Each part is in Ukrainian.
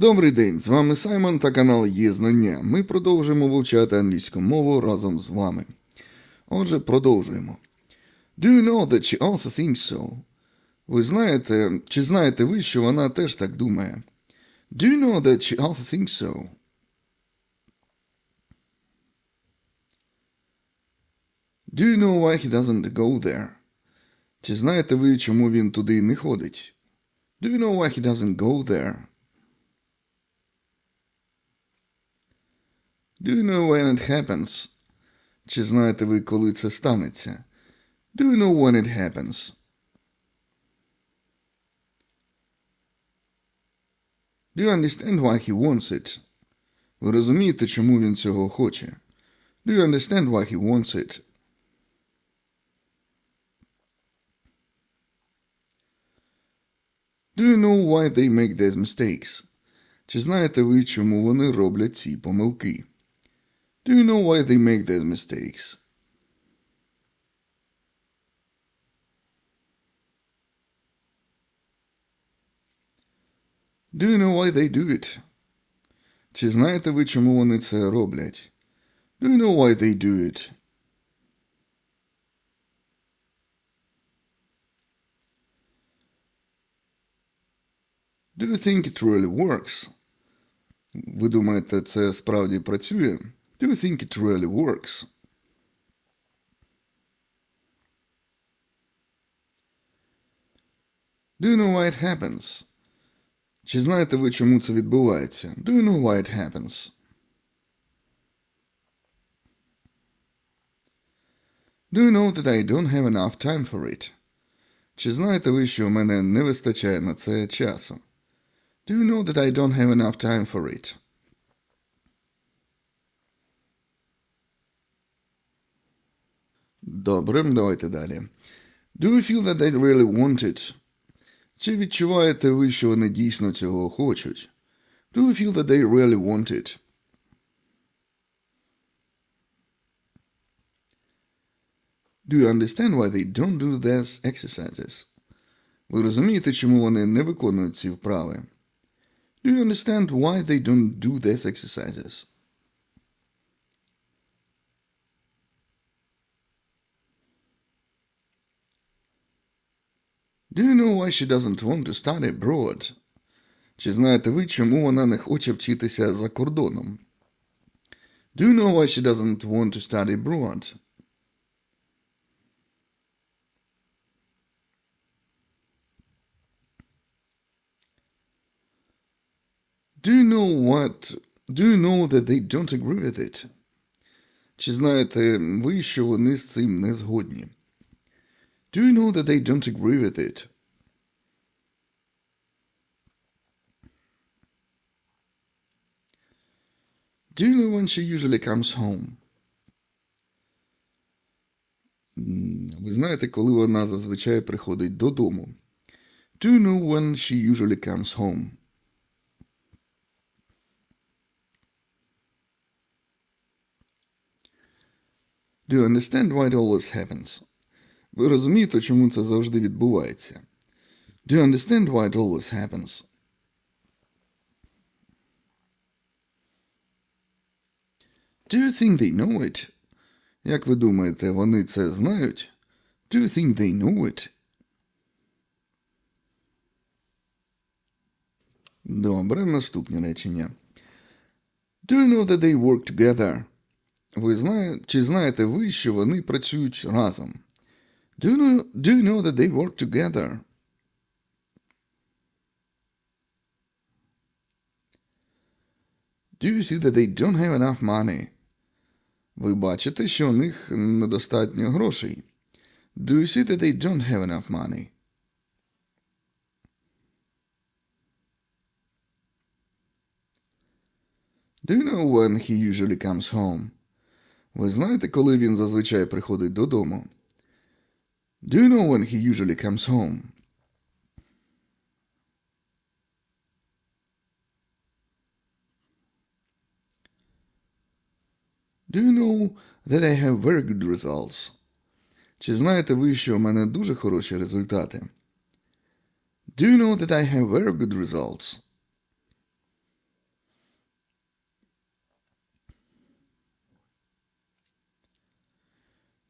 Добрий день, з вами Саймон та канал Є Знання. Ми продовжуємо вивчати англійську мову разом з вами. Отже, продовжуємо. Do you know that she also thinks so? Ви знаєте, чи знаєте ви, що вона теж так думає? Do you know that she also thinks so? Do you know why he doesn't go there? Чи знаєте ви, чому він туди не ходить? Do you know why he doesn't go there? Do you know when it happens? Чи знаєте ви, коли це станеться? Do you know when it happens? Do you understand why he wants it? Ви розумієте, чому він цього хоче? Do you understand why he wants it? Do you know why they make these mistakes? Чи знаєте ви, чому вони роблять ці помилки? Do you know why they make these mistakes? Do you know why they do it? Чи знаєте ви, чому вони це роблять? Do you know why they do it? Do you think it really works? Ви думаєте, це справді працює? Do you think it really works? Do you know why it happens? Чи знаєте ви, чому це відбувається? Do you know why it happens? Do you know that I don't have enough time for it? Чи знаєте ви, що в мене не вистачає на це часу? Do you know that I don't have enough time for it? Добре, давайте далі. Do you feel that they really want it? Чи відчуваєте ви, що вони дійсно цього хочуть? Do you feel that they really want it? Do you understand why they don't do these exercises? Ви розумієте, чому вони не виконують ці вправи? Do you understand why they don't do these exercises? Do you know why she doesn't want to study abroad? Чи знаєте ви, чому вона не хоче вчитися за кордоном? Do you know why she doesn't want to study abroad? Do you know what? Do you know that they don't agree with it? Чи знаєте ви, що вони з цим не згодні? Do you know that they don't agree with it? Do you know when she usually comes home? М, Ви знаєте, коли вона зазвичай приходить додому? Do you know when she usually comes home? Do you understand why it always happens? Ви розумієте, чому це завжди відбувається? Do you understand why it always happens? Do you think they know it? Як ви думаєте, вони це знають? Do you think they know it? Добре, наступне речення. Do you know that they work together? Ви знає, чи знаєте ви, що вони працюють разом? Do you know, do you know that they work together? Do you see that they don't have enough money? Ви бачите, що у них недостатньо грошей. Do you see that they don't have enough money? Do you know when he usually comes home? Ви знаєте, коли він зазвичай приходить додому? Do you know when he usually comes home? Do you know that I have very good results? Чи знаєте ви, що в мене дуже хороші результати? Do you know that I have very good results?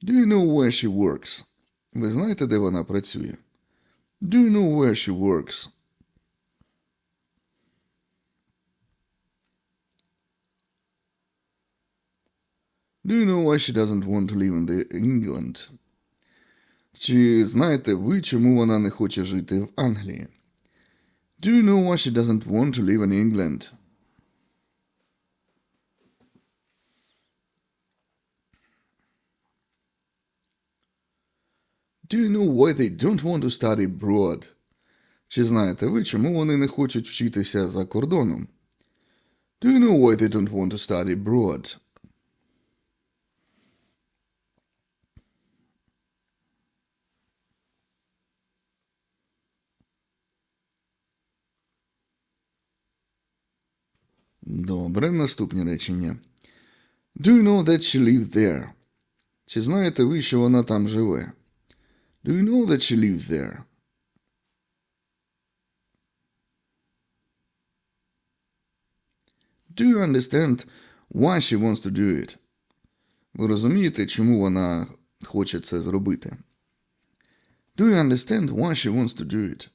Do you know where she works? Ви знаєте, де вона працює? Do you know where she works? Do you know why she doesn't want to live in the England? Чи знаєте ви, чому вона не хоче жити в Англії? Do you know why she doesn't want to live in England? Do you know why they don't want to study abroad? Чи знаєте ви, чому вони не хочуть вчитися за кордоном? Do you know why they don't want to study abroad? Добре, наступні речення. Do you know that she lives there? Чи знаєте ви, що вона там живе? Do you know that she lives there? Do you understand why she wants to do it? Ви розумієте, чому вона хоче це зробити? Do you understand why she wants to do it?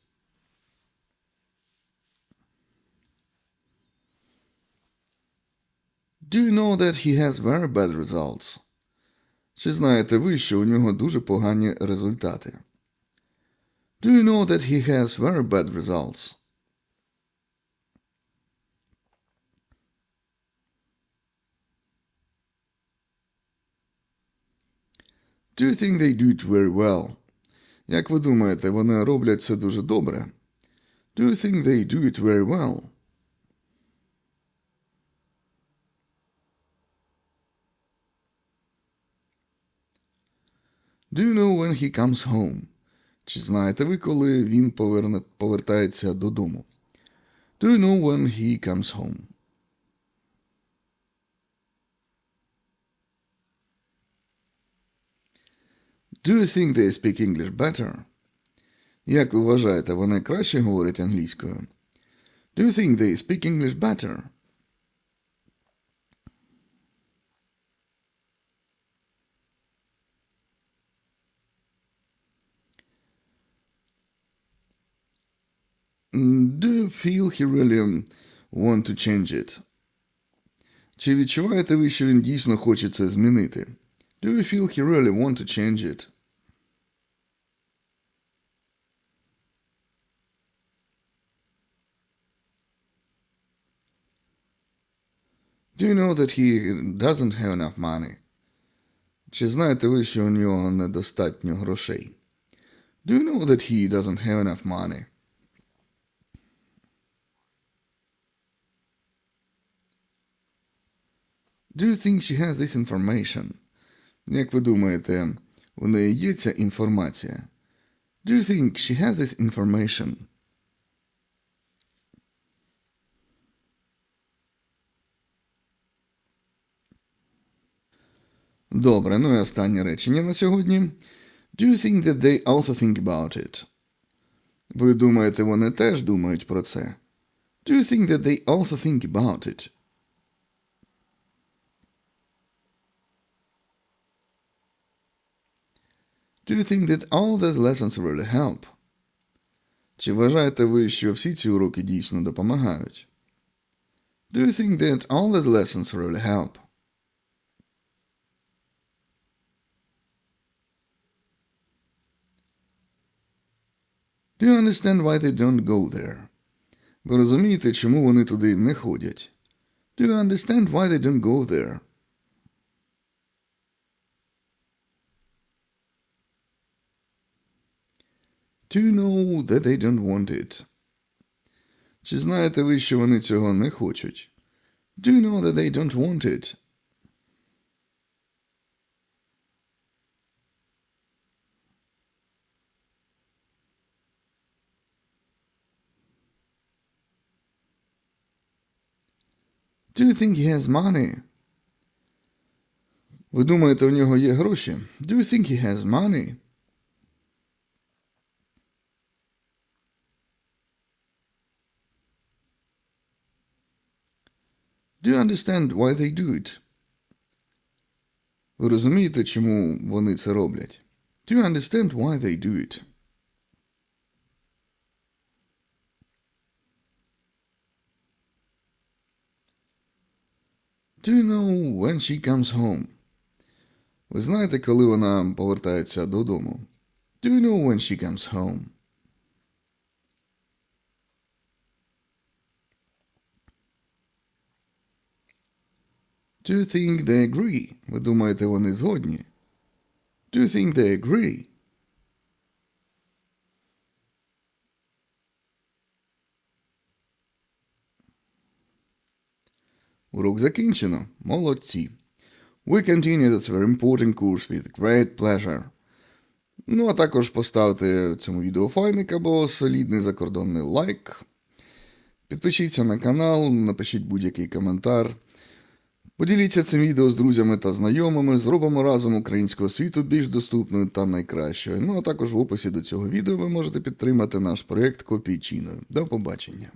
Do you know that he has very bad results? Чи знаєте ви, що у нього дуже погані результати? Do you know that he has very bad results? Do you think they do it very well? Як ви думаєте, вони роблять це дуже добре? Do you think they do it very well? Do you know when he comes home? Чи знаєте ви, коли він поверне, повертається додому? Do you know when he comes home? Do you think they speak English better? Як ви вважаєте, вони краще говорять англійською? Do you think they speak English better? feel he really want to change it? Чи відчуваєте ви, що він дійсно хоче це змінити? Do you feel he really want to change it? Do you know that he doesn't have enough money? Чи знаєте ви, що у нього недостатньо грошей? Do you know that he doesn't have enough money? Do you think she has this information? Як ви думаєте, у неї є ця інформація? Do you think she has this information? Добре, ну і останнє речення на сьогодні. Do you think that they also think about it? Ви думаєте, вони теж думають про це? Do you think that they also think about it? Do you think that all these lessons really help? Чи вважаєте ви, що всі ці уроки дійсно допомагають? Do you think that all these lessons really help? Do you understand why they don't go there? Ви розумієте, чому вони туди не ходять? Do you understand why they don't go there? Do you know that they don't want it? Чи знаєте ви, що вони цього не хочуть? Do you know that they don't want it? Do you think he has money? Ви думаєте, у нього є гроші? Do you think he has money? Do you understand why they do it? Ви розумієте, чому вони це роблять? Do you understand why they do it? Do you know when she comes home? Ви знаєте, коли вона повертається додому? Do you know when she comes home? Do you think they agree? Ви думаєте, вони згодні? Do you think they agree? Урок закінчено. Молодці. We continue this very important course with great pleasure. Ну, а також поставте цьому відео файник або солідний закордонний лайк. Підпишіться на канал, напишіть будь-який коментар. Поділіться цим відео з друзями та знайомими, зробимо разом українського світу більш доступною та найкращою. Ну а також в описі до цього відео ви можете підтримати наш проект копійчиною. До побачення!